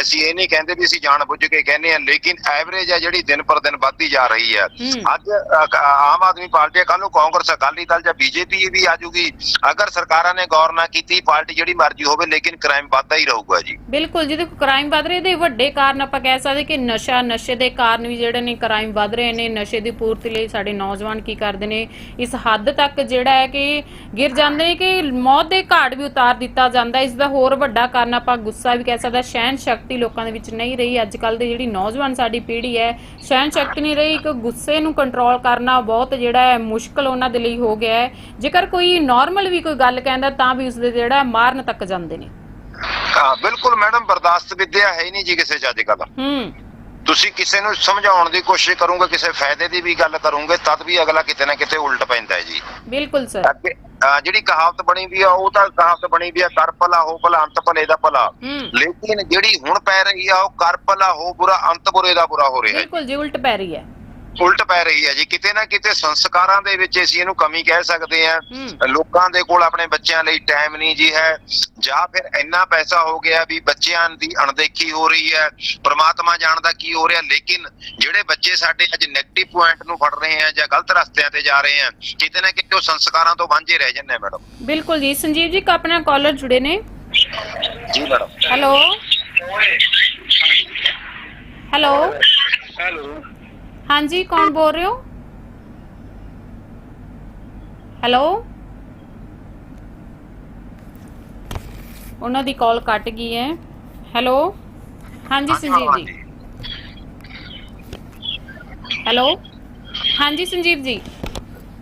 ਅਸੀਂ ਇਹ ਨਹੀਂ ਕਹਿੰਦੇ ਵੀ ਅਸੀਂ ਜਾਣ ਬੁੱਝ ਕੇ ਕਹਿੰਦੇ ਆ ਲੇਕਿਨ ਐਵਰੇਜ ਆ ਜਿਹੜੀ ਦਿਨ ਪਰ ਦਿਨ ਵੱਧਦੀ ਜਾ ਰਹੀ ਹੈ। ਅੱਜ ਆਮ ਆਦਮੀ ਪਾਰਟੀ ਕੱਲ ਨੂੰ ਕਾਂਗਰਸ ਅਕਾਲੀ ਦਲ ਜਾਂ ਬੀਜੇਪੀ ਵੀ ਆ ਜੂਗੀ ਅਗਰ ਸਰਕਾਰਾਂ ਨੇ ਗੌਰ ਨਾ ਕੀਤੀ ਪਾਰਟੀ ਜਿਹੜੀ ਮਰਜ਼ੀ ਹੋਵੇ, ਲੇਕਿਨ ਕ੍ਰਾਈਮ ਵੱਧਦਾ ਹੀ ਰਹੂਗਾ ਜੀ। ਬਿਲਕੁਲ ਜਿਹਦੇ ਕ੍ਰਾਈਮ ਵੱਧ ਰਹੇ ਦੇ ਵੱਡੇ ਕਾਰਨ ਆਪਾਂ ਕਹਿ ਸਕਦੇ ਕਿ ਨਸ਼ਾ, ਨਸ਼ੇ ਦੇ ਕਾਰਨ ਵੀ ਜਿਹੜੇ ਨੇ ਕ੍ਰਾਈਮ ਵੱਧ ਰਹੇ ਨੇ, ਨਸ਼ੇ ਦੀ ਪੂਰਤੀ ਲਈ ਸਾਡੇ ਨੌਜਵਾਨ ਕੀ ਕਰਦੇ ਨੇ, ਇਸ ਹੱਦ ਤੱਕ ਜਿਹੜਾ ਹੈ ਕਿ ਗਿਰ ਜਾਂਦੇ ਨੇ ਕਿ ਮੌਤ ਦੇ ਘਾਟ ਵੀ ਉਤਾਰ ਦਿੱਤਾ ਜਾਂਦਾ, ਇਸ ਦਾ ਹੋਰ ਵੱਡਾ ਕਾਰਨ ਆਪਾਂ ਗੁੱਸਾ ਵੀ ਕਹਿ ਸਕਦੇ, ਸਹਿਣ ਸ਼ਕਤੀ ਲੋਕਾਂ ਦੇ ਵਿੱਚ ਨਹੀਂ ਰਹੀ, ਅੱਜ ਕੱਲ ਦੀ ਜਿਹੜੀ ਨੌਜਵਾਨ ਸਾਡੀ ਪੀੜ੍ਹੀ ਹੈ, ਸਹਿਣ ਸ਼ਕਤੀ ਨਹੀਂ ਰਹੀ, ਇੱਕ ਗੁੱਸੇ ਨੂੰ ਕੰਟਰੋਲ ਕਰਨਾ ਬਹੁਤ ਜਿਹੜਾ ਹੈ ਮੁਸ਼ਕਲ ਉਹਨਾਂ ਦੇ ਲਈ ਹੋ ਗਿਆ ਹੈ। ਜੇਕਰ ਕੋਈ ਨਾਰਮਲ ਵੀ ਕੋਈ ਗੱਲ ਕਹਿੰਦਾ, ਤਾਂ ਵੀ ਉਸ ਦੇ ਜਿਹੜਾ ਮਾਰਨ ਤੱਕ ਜਾਂਦੇ ਨੇ। ਹਾਂ ਬਿਲਕੁਲ ਮੈਡਮ ਬਰਦਾਸ਼ਤ ਵਿਦਿਆ ਹੈ ਹੀ ਨਹੀਂ ਜੀ ਕਿਸੇ ਅੱਜ ਕੱਲ। ਹੂੰ। ਤੁਸੀਂ ਕਿਸੇ ਨੂੰ ਸਮਝਾਉਣ ਦੀ ਕੋਸ਼ਿਸ਼ ਕਰੋਗੇ ਕਿਸੇ ਫਾਇਦੇ ਦੀ ਵੀ ਗੱਲ ਕਰੋਗੇ ਤਦ ਵੀ ਅਗਲਾ ਕਿਤੇ ਨਾ ਕਿਤੇ ਉਲਟ ਪੈਂਦਾ ਹੈ ਜੀ। ਬਿਲਕੁਲ ਸਰ। ਜਿਹੜੀ ਕਹਾਵਤ ਬਣੀ ਵੀ ਆ ਉਹ ਤਾਂ ਕਹਾਵਤ ਬਣੀ ਵੀ ਆ ਕਰ ਭਲਾ ਹੋ ਭਲਾ ਅੰਤ ਭਲੇ ਦਾ ਭਲਾ। ਲੇਕਿਨ ਜਿਹੜੀ ਹੁਣ ਪੈ ਰਹੀ ਆ ਉਹ ਕਰ ਭਲਾ ਹੋ ਬੁਰਾ ਅੰਤ ਬੁਰੇ ਦਾ ਬੁਰਾ ਹੋ ਰਿਹਾ ਹੈ। ਬਿਲਕੁਲ ਜੀ ਉਲਟ ਪੈ ਰਹੀ ਹੈ। ਉਲਟ ਪੈ ਰਹੀ ਹੈ ਜੀ। ਕਿਤੇ ਨਾ ਕਿਤੇ ਸੰਸਕਾਰਾਂ ਦੇ ਵਿੱਚ ਅਸੀਂ ਇਹਨੂੰ ਕਮੀ ਕਹਿ ਸਕਦੇ ਹਾਂ। ਹੂੰ। ਲੋਕਾਂ ਦੇ ਕੋਲ ਆਪਣੇ ਬੱਚਿਆਂ ਲਈ ਟਾਈਮ ਨਹੀਂ ਜੀ ਹੈ। ਜਾਂ ਫਿਰ ਇੰਨਾ ਪੈਸਾ ਹੋ ਗਿਆ ਵੀ ਬੱਚਿਆਂ ਦੀ ਅਣਦੇਖੀ ਹੋ ਰਹੀ ਹੈ। ਪ੍ਰਮਾਤਮਾ ਜਾਣਦਾ ਕੀ ਹੋ ਰਿਹਾ ਲੇਕਿਨ ਜਿਹੜੇ ਬੱਚੇ ਸਾਡੇ ਅੱਜ 네ਗੇਟਿਵ ਪੁਆਇੰਟ ਨੂੰ ਫੜ ਰਹੇ ਆ ਜਾਂ ਗਲਤ ਰਸਤਿਆਂ ਤੇ ਜਾ ਰਹੇ ਆ ਕਿਤੇ ਨਾ ਕਿਤੇ ਉਹ ਸੰਸਕਾਰਾਂ ਤੋਂ ਵਾਂਝੇ ਰਹਿ ਜਾਂਦੇ ਆ ਮੈਡਮ। ਬਿਲਕੁਲ ਜੀ। ਸੰਜੀਵ ਜੀ ਆਪਣਾ ਕਾਲਰ ਜੁੜੇ ਨੇ। ਜੀ ਮੈਡਮ। ਹੈਲੋ ਹੈਲੋ ਹੈਲੋ ਹਾਂਜੀ ਕੌਣ ਬੋਲ ਰਹੇ ਹੋ? ਹੈਲੋ ਉਹਨਾਂ ਦੀ ਕਾਲ ਕੱਟ ਗਈ ਹੈ। ਹੈਲੋ ਹਾਂਜੀ ਸੰਜੀਵ ਜੀ। ਹੈਲੋ ਹਾਂਜੀ ਸੰਜੀਵ ਜੀ।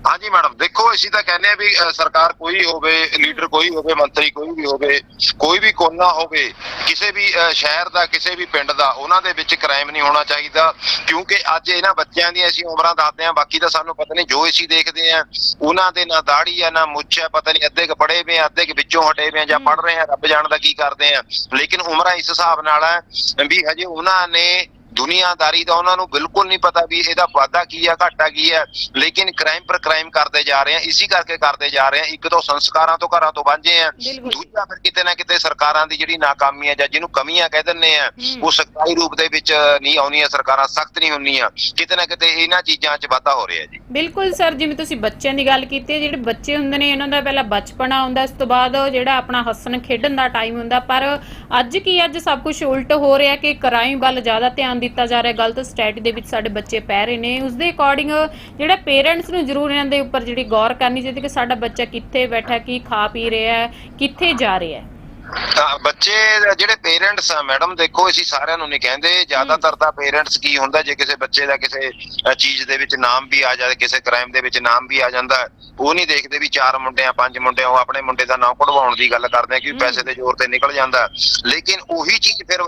ਹਾਂਜੀ ਮੈਡਮ, ਦੇਖੋ ਅਸੀਂ ਤਾਂ ਕਹਿੰਦੇ ਆ ਵੀ ਸਰਕਾਰ ਕੋਈ ਹੋਵੇ, ਲੀਡਰ ਕੋਈ ਹੋਵੇ, ਮੰਤਰੀ ਕੋਈ ਵੀ ਹੋਵੇ, ਕੋਈ ਵੀ ਕੋਨਾ ਹੋਵੇ, ਕਿਸੇ ਵੀ ਸ਼ਹਿਰ ਦਾ, ਕਿਸੇ ਵੀ ਪਿੰਡ ਦਾ, ਉਹਨਾਂ ਦੇ ਵਿੱਚ ਕ੍ਰਾਈਮ ਨਹੀਂ ਹੋਣਾ ਚਾਹੀਦਾ, ਕਿਉਂਕਿ ਅੱਜ ਇਹਨਾਂ ਬੱਚਿਆਂ ਦੀਆਂ ਅਸੀਂ ਉਮਰਾਂ ਦੱਸਦੇ ਆ ਬਾਕੀ ਤਾਂ ਸਾਨੂੰ ਪਤਾ ਨਹੀਂ ਜੋ ਅਸੀਂ ਦੇਖਦੇ ਆ ਉਹਨਾਂ ਦੇ ਨਾ ਦਾੜੀ ਆ, ਨਾ ਮੁੱਛ ਆ, ਪਤਾ ਨਹੀਂ ਅੱਧੇ ਕ ਪੜੇ ਵੇ ਆ, ਅੱਧੇ ਕ ਵਿੱਚੋਂ ਹਟੇ ਵੇ ਆ, ਜਾਂ ਪੜ ਰਹੇ ਆ, ਰੱਬ ਜਾਣਦਾ ਕੀ ਕਰਦੇ ਆ, ਲੇਕਿਨ ਉਮਰਾਂ ਇਸ ਹਿਸਾਬ ਨਾਲ ਹੈ ਵੀ ਹਜੇ ਉਹਨਾਂ ਨੇ ਦੁਨੀਆਦਾਰੀ ਦਾ ਉਹਨਾਂ ਨੂੰ ਬਿਲਕੁਲ ਨਹੀਂ ਪਤਾ ਵੀ ਇਹਦਾ ਵਾਧਾ ਕੀ ਆ ਘਾਟਾ ਕੀ ਹੈ ਲੇਕਿਨ ਕ੍ਰਾਈਮ ਪਰ ਕ੍ਰਾਈਮ ਕਰਦੇ ਜਾ ਰਹੇ ਆ ਇਸੇ ਕਰਕੇ ਕਰਦੇ ਜਾ ਰਹੇ ਆ। ਇੱਕ ਤਾਂ ਸੰਸਕਾਰਾਂ ਤੋਂ ਘਰਾਂ ਤੋਂ ਵਾਂਝੇ ਆ। ਦੂਜਾ ਫਿਰ ਕਿਤੇ ਨਾ ਕਿਤੇ ਸਰਕਾਰਾਂ ਦੀ ਜਿਹੜੀ ਨਾਕਾਮੀ ਹੈ ਜਾਂ ਜਿਹਨੂੰ ਕਮੀਆਂ ਕਹਿ ਦਿੰਨੇ ਆ। ਉਹ ਸਖਤਾਈ ਰੂਪ ਦੇ ਵਿੱਚ ਨਹੀਂ ਆਉਣੀਆਂ ਸਰਕਾਰਾਂ ਸਖਤ ਨਹੀਂ ਹੁੰਦੀਆਂ। ਕਿਤੇ ਨਾ ਕਿਤੇ ਇਹਨਾਂ ਚੀਜ਼ਾਂ 'ਚ ਵਾਧਾ ਹੋ ਰਿਹਾ ਜੀ। ਬਿਲਕੁਲ ਸਰ ਜਿਵੇਂ ਤੁਸੀਂ ਬੱਚਿਆਂ ਦੀ ਗੱਲ ਕੀਤੀ ਜਿਹੜੇ ਬੱਚੇ ਹੁੰਦੇ ਨੇ ਇਹਨਾਂ ਦਾ ਪਹਿਲਾਂ ਬਚਪਨਾ ਹੁੰਦਾ ਇਸ ਤੋਂ ਬਾਅਦ ਉਹ ਜਿਹੜਾ ਆਪਣਾ ਹੱਸਣ ਖੇਡਣ ਦਾ ਟਾਈਮ ਹੁੰਦਾ। ਪਰ ਅੱਜ ਕੀ ਅੱਜ ਸਭ ਕੁਝ ਉਲਟ ਹੋ ਰਿਹਾ ਕਿ ਕ੍ਰਾਈਮ ਵੱਲ ਜ਼ਿਆਦਾ ਧਿਆਨ ਦਿੱਤਾ ਜਾ ਰਿਹਾ, ਗਲਤ ਸਟੈਟ ਦੇ ਵਿੱਚ ਸਾਡੇ ਬੱਚੇ ਪੈ ਰਹੇ ਨੇ। ਉਸ ਦੇ ਅਕੋਰਡਿੰਗ ਜਿਹੜਾ ਪੇਰੈਂਟਸ ਨੂੰ ਜ਼ਰੂਰ ਇਹਨਾਂ ਦੇ ਉੱਪਰ ਜਿਹੜੀ ਗੌਰ ਕਰਨੀ ਚਾਹੀਦੀ ਕਿ ਸਾਡਾ ਬੱਚਾ ਕਿੱਥੇ ਬੈਠਾ, ਕੀ ਖਾ ਪੀ ਰਿਹਾ ਹੈ, ਕਿੱਥੇ ਜਾ ਰਿਹਾ ਹੈ। ਤਾਂ ਬੱਚੇ ਜਿਹੜੇ ਪੇਰੈਂਟਸ ਆ ਮੈਡਮ ਦੇਖੋ ਅਸੀਂ ਸਾਰਿਆਂ ਨੂੰ ਨਹੀਂ ਕਹਿੰਦੇ ਜ਼ਿਆਦਾਤਰ ਤਾਂ ਪੇਰੈਂਟਸ ਕੀ ਹੁੰਦਾ ਜੇ ਕਿਸੇ ਬੱਚੇ ਦਾ ਕਿਸੇ ਚੀਜ਼ ਦੇ ਵਿੱਚ ਨਾਮ ਵੀ ਆ ਜਾਏ ਕਿਸੇ ਕ੍ਰਾਈਮ ਦੇ ਵਿੱਚ ਨਾਮ ਵੀ ਆ ਜਾਂਦਾ ਉਹ ਨਹੀਂ ਦੇਖਦੇ ਵੀ ਚਾਰ ਮੁੰਡੇ ਆ ਪੰਜ ਮੁੰਡੇ ਆ ਉਹ ਆਪਣੇ ਮੁੰਡੇ ਦਾ ਨਾਮ ਕਢਵਾਉਣ ਦੀ ਗੱਲ ਕਰਦੇ ਆ ਕਿ। ਪੈਸੇ ਦੇ ਜ਼ੋਰ ਤੇ ਨਿਕਲ ਜਾਂਦਾ। ਲੇਕਿਨ ਉਹੀ ਚੀਜ਼ ਫਿਰ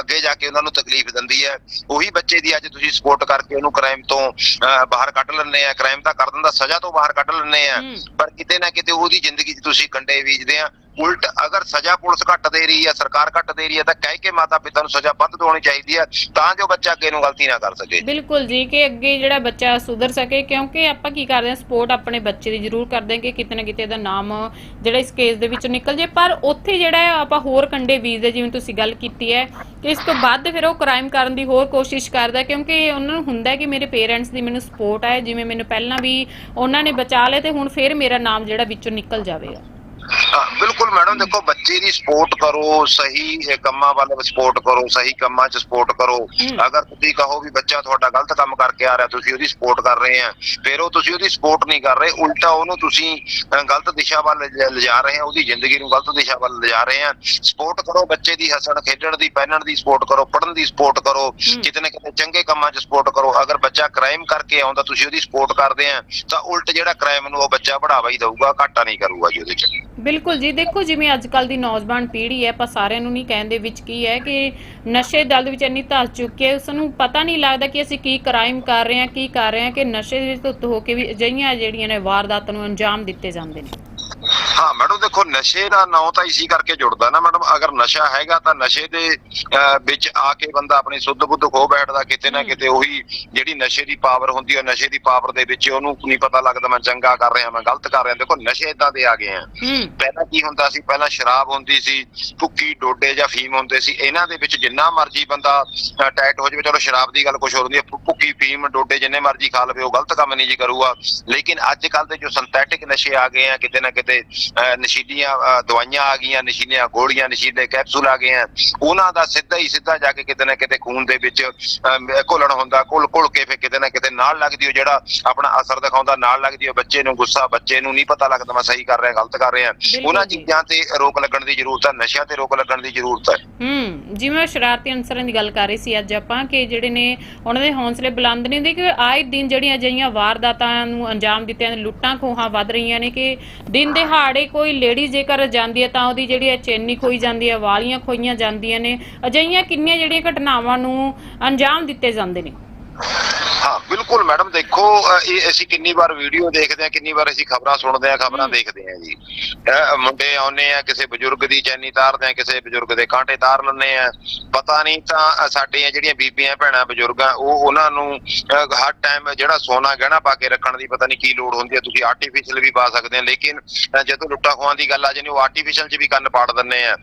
ਅੱਗੇ ਜਾ ਕੇ ਉਹਨਾਂ ਨੂੰ ਤਕਲੀਫ ਦਿੰਦੀ ਹੈ ਉਹੀ ਬੱਚੇ ਦੀ ਅੱਜ ਤੁਸੀਂ ਸਪੋਰਟ ਕਰਕੇ ਉਹਨੂੰ ਕ੍ਰਾਈਮ ਤੋਂ ਬਾਹਰ ਕੱਢ ਲੈਂਦੇ ਆ ਕ੍ਰਾਈਮ ਤਾਂ ਕਰ ਦਿੰਦਾ ਸਜ਼ਾ ਤੋਂ ਬਾਹਰ ਕੱਢ ਲੈਂਦੇ ਆ। ਪਰ ਕਿਤੇ ਨਾ ਕਿਤੇ ਉਹਦੀ ਜ਼ਿੰਦਗੀ 'ਚ ਤੁਸੀਂ ਕੰਡੇ ਬੀਜਦੇ ਆ ਉਲਟ ਅਗਰ ਸਜ਼ਾ ਪੁਲਿਸ ਘੱਟ ਦੇ ਰਹੀ ਹੈ, ਸਰਕਾਰ ਘੱਟ ਦੇ ਰਹੀ ਹੈ, ਤਾਂ ਕਹਿ ਕੇ ਮਾਤਾ ਪਿਤਾ ਨੂੰ ਸਜ਼ਾ ਵੱਧ ਦੇਣੀ ਚਾਹੀਦੀ ਹੈ, ਤਾਂ ਜੋ ਬੱਚਾ ਅੱਗੇ ਨੂੰ ਗਲਤੀ ਨਾ ਕਰ ਸਕੇ। ਬਿਲਕੁਲ ਜੀ, ਕਿ ਅੱਗੇ ਜਿਹੜਾ ਬੱਚਾ ਸੁਧਰ ਸਕੇ, ਕਿਉਂਕਿ ਆਪਾਂ ਕੀ ਕਰਦੇ ਹਾਂ ਸਪੋਰਟ ਆਪਣੇ ਬੱਚੇ ਦੀ ਜ਼ਰੂਰ ਕਰਦੇ ਹਾਂ ਕਿ ਕਿਤੇ ਨਾ ਕਿਤੇ ਦਾ ਨਾਮ ਜਿਹੜਾ ਇਸ ਕੇਸ ਦੇ ਵਿੱਚੋਂ ਨਿਕਲ ਜੇ। ਪਰ ਉੱਥੇ ਜਿਹੜਾ ਆਪਾਂ ਹੋਰ ਕੰਡੇ ਬੀਜਦੇ ਜਿਵੇਂ ਤੁਸੀਂ ਗੱਲ ਕੀਤੀ ਹੈ, ਕਿ ਇਸ ਤੋਂ ਬਾਅਦ ਫਿਰ ਉਹ ਕ੍ਰਾਈਮ ਕਰਨ ਦੀ ਹੋਰ ਕੋਸ਼ਿਸ਼ ਕਰਦਾ ਕਿਉਂਕਿ ਉਹਨਾਂ ਨੂੰ ਹੁੰਦਾ ਕਿ ਮੇਰੇ ਪੇਰੈਂਟਸ ਦੀ ਮੈਨੂੰ ਸਪੋਰਟ ਹੈ ਜਿਵੇਂ ਮੈਨੂੰ ਪਹਿਲਾਂ ਵੀ ਉਹਨਾਂ ਨੇ ਬਚਾ ਲਿਆ ਤੇ ਹੁਣ ਫਿਰ ਮੇਰਾ ਨਾਮ ਜਿਹੜਾ ਵਿੱਚੋਂ ਨਿਕਲ ਜਾਵੇਗਾ। ਬਿਲਕੁਲ ਮੈਡਮ ਦੇਖੋ ਬੱਚੇ ਦੀ ਸਪੋਰਟ ਕਰੋ ਸਹੀ ਕੰਮਾਂ ਵੱਲ ਸਪੋਰਟ ਕਰੋ ਸਹੀ ਕੰਮਾਂ 'ਚ ਸਪੋਰਟ ਕਰੋ। ਅਗਰ ਤੁਸੀਂ ਕਹੋ ਵੀ ਬੱਚਾ ਤੁਹਾਡਾ ਗਲਤ ਕੰਮ ਕਰਕੇ ਆ ਰਿਹਾ ਤੁਸੀਂ ਉਹਦੀ ਸਪੋਰਟ ਕਰ ਰਹੇ ਆ ਫਿਰ ਉਹ ਤੁਸੀਂ ਉਹਦੀ ਸਪੋਰਟ ਨਹੀਂ ਕਰ ਰਹੇ ਉਲਟਾ ਉਹਨੂੰ ਤੁਸੀਂ ਗਲਤ ਦਿਸ਼ਾ ਵੱਲ ਲਿਜਾ- ਰਹੇ ਆ ਉਹਦੀ ਜ਼ਿੰਦਗੀ ਨੂੰ ਗਲਤ ਦਿਸ਼ਾ ਵੱਲ ਲਿਜਾ ਰਹੇ ਆ ਸਪੋਰਟ ਕਰੋ ਬੱਚੇ ਦੀ ਹੱਸਣ ਖੇਡਣ ਦੀ ਪਹਿਨਣ ਦੀ ਸਪੋਰਟ ਕਰੋ ਪੜ੍ਹਨ ਦੀ ਸਪੋਰਟ ਕਰੋ। ਕਿਤੇ ਨਾ ਕਿਤੇ ਚੰਗੇ ਕੰਮਾਂ 'ਚ ਸਪੋਰਟ ਕਰੋ ਅਗਰ ਬੱਚਾ ਕ੍ਰਾਈਮ ਕਰਕੇ ਆਉਂਦਾ ਤੁਸੀਂ ਉਹਦੀ ਸਪੋਰਟ ਕਰਦੇ ਆ ਤਾਂ ਉਲਟ ਜਿਹੜਾ ਕ੍ਰਾਈਮ ਨੂੰ ਉਹ ਬੱਚਾ ਬੜਾਵਾ ਹੀ ਦਊਗਾ ਘਾਟਾ ਨਹੀਂ ਕਰੂਗਾ ਜੀ ਉਹਦੇ 'ਚ ਬਿਲਕੁਲ ਜੀ ਦੇਖੋ ਜਿਵੇਂ ਅੱਜ ਕੱਲ ਦੀ ਨੌਜਵਾਨ ਪੀੜ੍ਹੀ ਹੈ, ਆਪਾਂ ਸਾਰਿਆਂ ਨੂੰ ਨਹੀਂ ਕਹਿੰਦੇ ਵਿੱਚ ਕੀ ਹੈ ਕਿ ਨਸ਼ੇ ਦਲ ਦੇ ਵਿੱਚ ਇੰਨੀ ਧਸ ਚੁੱਕੀ ਹੈ ਉਸ ਨੂੰ ਪਤਾ ਨਹੀਂ ਲੱਗਦਾ ਕਿ ਅਸੀਂ ਕੀ ਕ੍ਰਾਈਮ ਕਰ ਰਹੇ ਹਾਂ, ਕੀ ਕਰ ਰਹੇ ਹਾਂ, ਕਿ ਨਸ਼ੇ ਦੇ ਵਿੱਚ ਧੁੱਤ ਹੋ ਕੇ ਵੀ ਅਜਿਹੀਆਂ ਜਿਹੜੀਆਂ ਨੇ ਵਾਰਦਾਤਾਂ ਨੂੰ ਅੰਜਾਮ ਦਿੱਤੇ ਜਾਂਦੇ ਨੇ। ਹਾਂ ਮੈਡਮ ਦੇਖੋ ਨਸ਼ੇ ਦਾ ਨਾਂ ਤਾਂ ਇਸੇ ਕਰਕੇ ਜੁੜਦਾ ਨਾ ਮੈਡਮ ਅਗਰ ਨਸ਼ਾ ਹੈਗਾ ਤਾਂ ਨਸ਼ੇ ਦੇ ਅਹ, ਵਿੱਚ ਆ ਕੇ ਬੰਦਾ ਆਪਣੀ ਸੁੱਧ ਬੁੱਧ ਖੋ ਬੈਠਦਾ ਕਿਤੇ ਨਾ। ਕਿਤੇ ਉਹੀ ਜਿਹੜੀ ਨਸ਼ੇ ਦੀ ਪਾਵਰ ਹੁੰਦੀ ਹੈ ਨਸ਼ੇ ਦੀ ਪਾਵਰ ਦੇ ਵਿੱਚ ਉਹਨੂੰ ਨਹੀਂ ਪਤਾ ਲੱਗਦਾ ਮੈਂ ਚੰਗਾ ਕਰ ਰਿਹਾ ਮੈਂ ਗਲਤ ਕਰ ਰਿਹਾ। ਦੇਖੋ ਨਸ਼ੇ ਇਦਾਂ ਦੇ ਆ ਗਏ ਆ। ਹੂੰ। ਪਹਿਲਾਂ ਕੀ ਹੁੰਦਾ ਸੀ ਪਹਿਲਾਂ ਸ਼ਰਾਬ ਹੁੰਦੀ ਸੀ ਭੁੱਕੀ ਡੋਡੇ ਜਾਂ ਫੀਮ ਹੁੰਦੇ ਸੀ ਇਹਨਾਂ ਦੇ ਵਿੱਚ ਜਿੰਨਾ ਮਰਜ਼ੀ ਬੰਦਾ ਟਾਈਟ ਹੋ ਜਾਵੇ ਚਲੋ ਸ਼ਰਾਬ ਦੀ ਗੱਲ ਕੁਝ ਹੋਰ ਹੁੰਦੀ ਹੈ ਭੁ- ਭੁੱਕੀ ਫੀਮ ਡੋਡੇ ਜਿੰਨੇ ਮਰਜ਼ੀ ਖਾ ਲਵੇ ਉਹ ਗਲਤ ਕੰਮ ਨਹੀਂ ਜੀ ਕਰੂਗਾ। ਲੇਕਿਨ ਅੱਜ ਕੱਲ ਦੇ ਜੋ ਸਿੰਥੈਟਿਕ ਨਸ਼ੇ ਆ ਗਏ ਆ ਕਿਤੇ ਨਾ ਕਿਤੇ ਅਹ, ਨਸ਼ੀਲੀਆਂ ਦਵਾਈਆਂ ਆ ਗਈਆਂ ਨਸ਼ੀਲੀਆਂ ਗੋਲੀਆਂ ਨਸ਼ੀਲੇ ਕੈਪਸੂਲ ਆ ਗਏ ਆ ਉਹਨਾਂ ਦਾ ਸਿੱਧਾ ਹੀ ਸਿੱਧਾ ਜਾ ਕੇ ਕਿਤੇ ਨਾ ਕਿਤੇ ਖੂਨ ਦੇ ਵਿੱਚ ਘੁਲਣ ਹੁੰਦਾ ਘੁਲ ਘੁਲ ਕੇ ਫਿਰ ਕਿਤੇ ਨਾ ਕਿਤੇ ਨਾਲ ਲੱਗਦੀ ਉਹ ਜਿਹੜਾ ਆਪਣਾ ਅਸਰ ਦਿਖਾਉਂਦਾ ਨਾਲ ਲੱਗਦੀ ਉਹ ਬੱਚੇ ਨੂੰ ਗੁੱਸਾ ਬੱਚੇ ਨੂੰ ਨਹੀਂ ਪਤਾ ਲੱਗਦਾ ਮੈਂ ਸਹੀ ਕਰ ਰਿਹਾ ਗਲਤ ਕਰ ਰਿਹਾ ਉਹਨਾਂ। ਚੀਜ਼ਾਂ ਤੇ ਰੋਕ ਲੱਗਣ ਦੀ ਜ਼ਰੂਰਤ ਹੈ ਨਸ਼ਿਆਂ ਤੇ ਰੋਕ ਲੱਗਣ ਦੀ ਜ਼ਰੂਰਤ ਹੈ ਹੂੰ ਜਿਵੇਂ ਸ਼ਰਾਰਤੀ ਅਨਸਰਾਂ ਦੀ ਗੱਲ ਕਰ ਰਹੀ ਸੀ ਅੱਜ ਆਪਾਂ ਕਿ ਜਿਹੜੇ ਨੇ ਉਹਨਾਂ ਦੇ ਹੌਸਲੇ ਬੁਲੰਦ ਨੇ ਦੇ ਕਿ ਆਏ ਦਿਨ ਜਿਹੜੀਆਂ ਅਜਿਹੀਆਂ ਵਾਰਦਾਤਾਂ ਨੂੰ ਅੰਜਾਮ ਦਿੱਤਿਆਂ ਨੇ ਲੁੱਟਾਂ ਖੋਹਾਂ ਵੱਧ ਰਹੀਆਂ ਨੇ ਕਿ ਦਿਨ ਦਿਹਾੜੇ ਕੋਈ ਲੇਡੀ ਜੇਕਰ ਜਾਂਦੀ ਹੈ ਤਾਂ ਉਹਦੀ ਜਿਹੜੀ ਹੈ ਚੈਨੀ ਖੋਈ ਜਾਂਦੀ ਹੈ, ਵਾਲੀਆਂ ਖੋਈਆਂ ਜਾਂਦੀਆਂ ਨੇ। ਅਜਿਹੀਆਂ ਕਿੰਨੀਆਂ ਜਿਹੜੀਆਂ ਘਟਨਾਵਾਂ ਨੂੰ ਅੰਜਾਮ ਦਿੱਤੇ ਜਾਂਦੇ ਨੇ? ਬਿਲਕੁਲ ਮੈਡਮ ਦੇਖੋ ਇਹ ਅਸੀਂ ਕਿੰਨੀ ਵਾਰ ਵੀਡੀਓ ਦੇਖਦੇ ਆ ਕਿੰਨੀ ਵਾਰ ਅਸੀਂ ਖਬਰਾਂ ਸੁਣਦੇ ਆ ਖਬਰਾਂ। ਦੇਖਦੇ ਆ ਜੀ। ਮੁੰਡੇ ਆਉਨੇ ਆ ਕਿਸੇ ਬਜ਼ੁਰਗ ਦੀ ਚੈਨੀ ਤਾਰਦੇ ਆ ਕਿਸੇ ਬਜ਼ੁਰਗ ਦੇ ਕਾਂਟੇ ਤਾਰ ਲੈਂਦੇ ਆ। ਪਤਾ ਨਹੀਂ ਤਾਂ ਸਾਡੀਆਂ ਜਿਹੜੀਆਂ ਬੀਬੀਆਂ ਭੈਣਾਂ ਬਜ਼ੁਰਗਾਂ ਉਹ ਉਹਨਾਂ ਨੂੰ ਹਰ ਟਾਈਮ ਜਿਹੜਾ ਸੋਨਾ ਗਹਿਣਾ ਪਾ ਕੇ ਰੱਖਣ ਦੀ ਪਤਾ ਨਹੀਂ ਕੀ ਲੋੜ ਹੁੰਦੀ ਹੈ ਤੁਸੀਂ ਆਰਟੀਫੀਸ਼ੀਅਲ ਵੀ ਪਾ ਸਕਦੇ ਆ ਲੇਕਿਨ ਜਦੋਂ ਲੁੱਟਾ ਖੋਹਾਂ ਦੀ ਗੱਲ ਆ ਜਾਂਦੀ ਉਹ ਆਰਟੀਫੀਸ਼ੀਅਲ 'ਚ ਵੀ ਕੰਨ ਪਾੜ ਦਿੰਦੇ ਆ।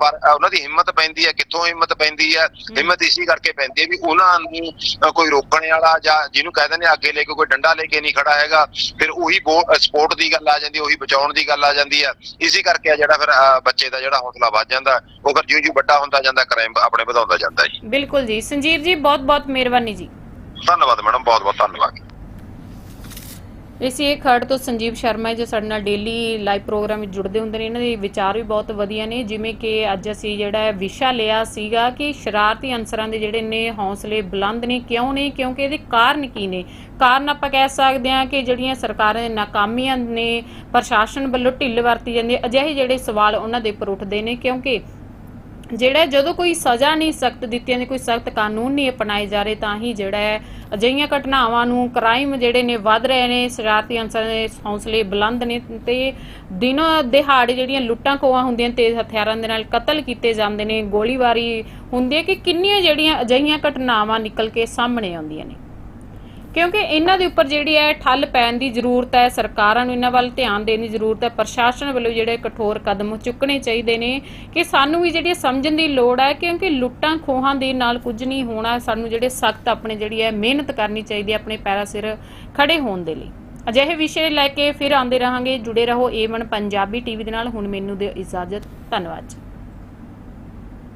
ਪਰ ਉਹਨਾਂ ਦੀ ਹਿੰਮਤ ਪੈਂਦੀ ਹੈ ਕਿੱਥੋਂ ਹਿੰਮਤ ਪੈਂਦੀ ਹੈ। ਹਿੰਮਤ ਇਸੇ ਕਰਕੇ ਪੈਂਦੀ ਹੈ ਵੀ ਉਹਨਾਂ ਨੂੰ ਕੋਈ ਰੋਕਣ ਵਾਲਾ ਜਾਂ ਜਿਹਨੂੰ ਕਹਿੰਦੇ ਨੇ ਅੱਗੇ ਲੈ ਕੇ ਕੋਈ ਡੰਡਾ ਲੈ ਕੇ ਨਹੀਂ ਖੜਾ ਹੈਗਾ ਫਿਰ ਉਹੀ ਸਪੋਰਟ ਦੀ ਗੱਲ ਆ ਜਾਂਦੀ ਉਹੀ ਬਚਾਉਣ ਦੀ ਗੱਲ ਆ ਜਾਂਦੀ ਹੈ ਇਸੇ ਕਰਕੇ ਆ ਜਿਹੜਾ ਫਿਰ ਬੱਚੇ ਦਾ ਜਿਹੜਾ ਹੌਸਲਾ ਵੱਧ ਜਾਂਦਾ ਉਹ ਫਿਰ ਜਿਉਂ ਜਿਉਂ ਵੱਡਾ ਹੁੰਦਾ ਜਾਂਦਾ ਕ੍ਰਾਈਮ ਆਪਣੇ ਵਧਾਉਂਦਾ ਜਾਂਦਾ ਜੀ। ਬਿਲਕੁਲ ਜੀ। ਸੰਜੀਵ ਜੀ ਬਹੁਤ ਬਹੁਤ ਮਿਹਰਬਾਨੀ ਜੀ। ਧੰਨਵਾਦ ਮੈਡਮ ਬਹੁਤ ਬਹੁਤ ਧੰਨਵਾਦ। ਇਸੇ ਇਹ ਖੜ ਤੋਂ ਸੰਜੀਵ ਸ਼ਰਮਾ ਹੈ ਜੋ ਸਾਡੇ ਨਾਲ ਡੇਲੀ ਲਾਈਵ ਪ੍ਰੋਗਰਾਮ ਵਿੱਚ ਜੁੜਦੇ ਹੁੰਦੇ ਨੇ। ਇਹਨਾਂ ਦੇ ਵਿਚਾਰ ਵੀ ਬਹੁਤ ਵਧੀਆ ਨੇ। ਜਿਵੇਂ ਕਿ ਅੱਜ ਅਸੀਂ ਜਿਹੜਾ ਵਿਸ਼ਾ ਲਿਆ ਸੀਗਾ ਕਿ ਸ਼ਰਾਰਤੀ ਅਨਸਰਾਂ ਦੇ ਜਿਹੜੇ ਨੇ ਹੌਸਲੇ ਬੁਲੰਦ ਨੇ। ਕਿਉਂ ਨੇ? ਕਿਉਂਕਿ ਇਹਦੇ ਕਾਰਨ ਕੀ ਨੇ? ਕਾਰਨ ਆਪਾਂ ਕਹਿ ਸਕਦੇ ਹਾਂ ਕਿ ਜਿਹੜੀਆਂ ਸਰਕਾਰਾਂ ਦੇ ਨਾਕਾਮੀਆਂ ਨੇ, ਪ੍ਰਸ਼ਾਸਨ ਵੱਲੋਂ ਢਿੱਲ ਵਰਤੀ ਜਾਂਦੀ ਹੈ। ਅਜਿਹੇ ਜਿਹੜੇ ਸਵਾਲ ਉਹਨਾਂ ਦੇ ਉੱਪਰ ਉੱਠਦੇ ਨੇ। ਕਿਉਂਕਿ ਜਿਹੜਾ ਜਦੋਂ ਕੋਈ ਸਜ਼ਾ ਨਹੀਂ ਸਖਤ ਦਿੱਤੀ ਜਾਂਦੀ ਕੋਈ ਸਖਤ ਕਾਨੂੰਨ ਨਹੀਂ ਅਪਣਾਏ ਜਾ ਰਹੇ, ਤਾਂ ਹੀ ਜਿਹੜਾ ਹੈ ਅਜਿਹੀਆਂ ਘਟਨਾਵਾਂ ਨੂੰ ਕ੍ਰਾਈਮ ਜਿਹੜੇ ਨੇ ਵੱਧ ਰਹੇ ਨੇ, ਸ਼ਰਾਰਤੀ ਅਨਸਰ ਦੇ ਹੌਸਲੇ ਬੁਲੰਦ ਨੇ ਤੇ ਦਿਨੋਂ ਦਿਹਾੜੇ ਜਿਹੜੀਆਂ ਲੁੱਟਾਂ ਖੋਹਾਂ ਹੁੰਦੀਆਂ ਤੇਜ਼ ਹਥਿਆਰਾਂ ਦੇ ਨਾਲ ਕਤਲ ਕੀਤੇ ਜਾਂਦੇ ਨੇ, ਗੋਲੀਬਾਰੀ ਹੁੰਦੀ ਹੈ ਕਿ ਕਿੰਨੀਆਂ ਜਿਹੜੀਆਂ ਅਜਿਹੀਆਂ ਘਟਨਾਵਾਂ ਨਿਕਲ ਕੇ ਸਾਹਮਣੇ ਆਉਂਦੀਆਂ ਨੇ। ਕਿਉਂਕਿ ਇਹਨਾਂ ਦੇ ਉੱਪਰ ਜਿਹੜੀ ਹੈ ਠੱਲ ਪੈਣ ਦੀ ਜ਼ਰੂਰਤ ਹੈ, ਸਰਕਾਰਾਂ ਨੂੰ ਇਹਨਾਂ ਵੱਲ ਧਿਆਨ ਦੇਣ ਦੀ ਜ਼ਰੂਰਤ ਹੈ, ਪ੍ਰਸ਼ਾਸਨ ਵੱਲੋਂ ਜਿਹੜੇ ਕਠੋਰ ਕਦਮ ਚੁੱਕਣੇ ਚਾਹੀਦੇ ਨੇ ਕਿ ਸਾਨੂੰ ਵੀ ਜਿਹੜੀ ਸਮਝਣ ਦੀ ਲੋੜ ਹੈ, ਕਿਉਂਕਿ ਲੁੱਟਾਂ ਖੋਹਾਂ ਦੇ ਨਾਲ ਕੁਝ ਨਹੀਂ ਹੋਣਾ, ਸਾਨੂੰ ਜਿਹੜੇ ਸਖਤ ਆਪਣੇ ਜਿਹੜੀ ਹੈ ਮਿਹਨਤ ਕਰਨੀ ਚਾਹੀਦੀ ਹੈ ਆਪਣੇ ਪੈਰਾਂ ਸਿਰ ਖੜੇ ਹੋਣ ਦੇ ਲਈ। ਅਜਿਹੇ ਵਿਸ਼ੇ ਲੈ ਕੇ ਫਿਰ ਆਉਂਦੇ ਰਹਾਂਗੇ, ਜੁੜੇ ਰਹੋ ਏਵਨ ਪੰਜਾਬੀ ਟੀਵੀ ਦੇ ਨਾਲ, ਹੁਣ ਮੈਨੂੰ ਦਿਓ ਇਜਾਜ਼ਤ, ਧੰਨਵਾਦ ਜੀ।